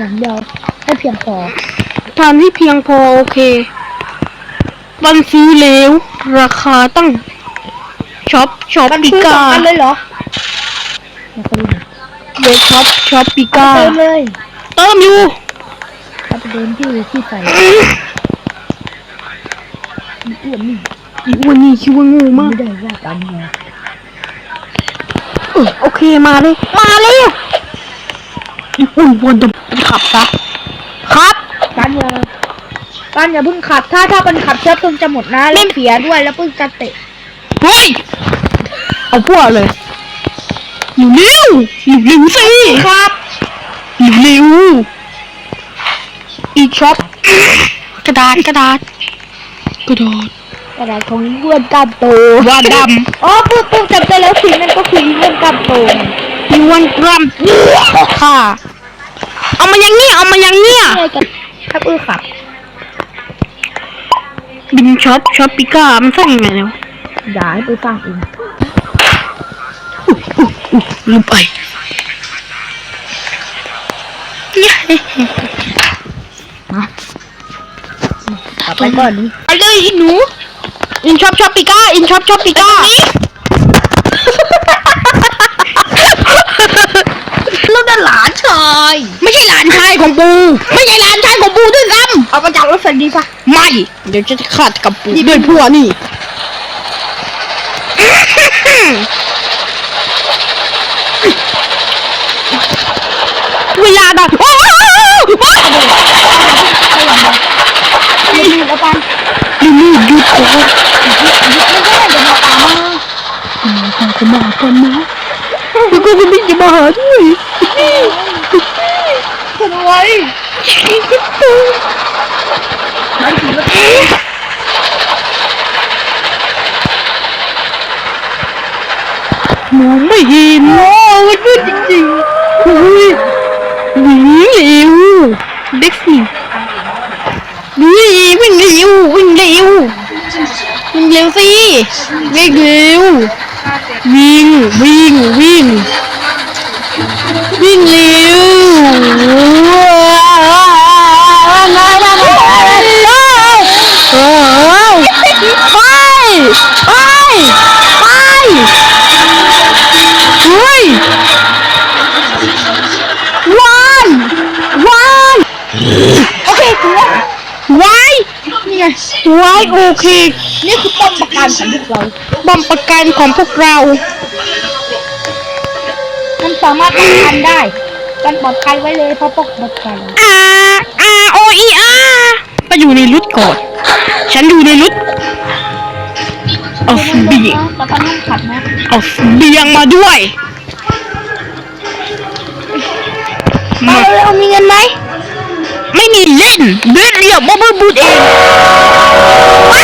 อย่างเดียวให้เพียงพอทานที่เพียงพอโอเคบันซื้อแล้วราคาตั้งช็อปช็อปมันปิซื้อสอก้างอันเลยเหรอมาไปดูหน่อยเดช็อปช็อปปิก้าเติมเลยเติมอยู่เอาไปเดินที่ที่ใส่มีอ้วนนี่อีอ้วนนี่คิดว่างูมาก ไม่ได้ว่าตามเงาเออโอเคมาเลย มาเลย อีอ้วนวนจะขับซะครับการอย่าการอย่าเพิ่งขับ ถ้าถ้ามันขับเชื้อเพลิงจะหมดนะแล้วเสียด้วยแล้วเพิ่งจะเตะเฮ้ยเอาพวกเลยอยู่เร็วอยู่เร็วสิครับอยู่เร็วอีช็อปกระดาษกระดาษกระดาษกระดาษของเพื่อนกล้ามโตว่าดอ๋อปุ๊บปุ๊บจำได้แล้วสีนั่นก็คือเพื่อนกล้ามโตไงำมีวันกรัมค่ะ เอามายังเนี่ยเอามายังเนี่ยนี่ไงกันถ้าเออขับบินช็อปช็อปปิก้ามันสร้างยังไงแล้วอย่าให้ไปสร้างเองลืมไปเนี่ยขับไปก่อนนี้ไปเลยอีหนูอินช็อปช็อปปิก้าอินช็อปช็อปปิก้า แล้วนั่นหลานชาย ไม่ใช่หลานชายของปู ไม่ใช่หลานชายของปูด้วยซ้เอามาจากรถไฟดีปะำไม่ เดี๋ยวจะขาดกับปูด้วยพัวนี่ เวลาดังโอ้โหไม่รีบแล้วกันรีบหยุดก่อนไม่ได้เดี๋ยวมาตามมาเขาจะมากันนะแล้วก็คนนี้จะมาหาด้วย ไว้มันถือว่ามองไม่เห็นโอ้มันมืดจริงๆอุ้ยหนีเร็วเด็กสิหนีวิ่งเร็ววิ่งเร็ววิ่งเร็วสิวิ่งเร็ววิ่งวิ่งวิ่งวิ่งเร็วเอ้ยไปไป ไปไปเฮ้ยวันวันโอเคถึงแล้ววายนี่ไงวายโอเค นี่คือป้อมปราการของพวกเราบอมประกันของพวกเรา มันสามารถป้องกันได้กันปลอดภัยไว้เลยเพราะป้องกันอาอาโออีอาไปอยู่ในรุดก่อนฉันอยู่ในรุด เอาเสบียงปะตอนยเอาเสบียงมาด้วย มาเอามีเงินไหม ไม่มีเล่นเล่นเรียบบ่บบูดเองไป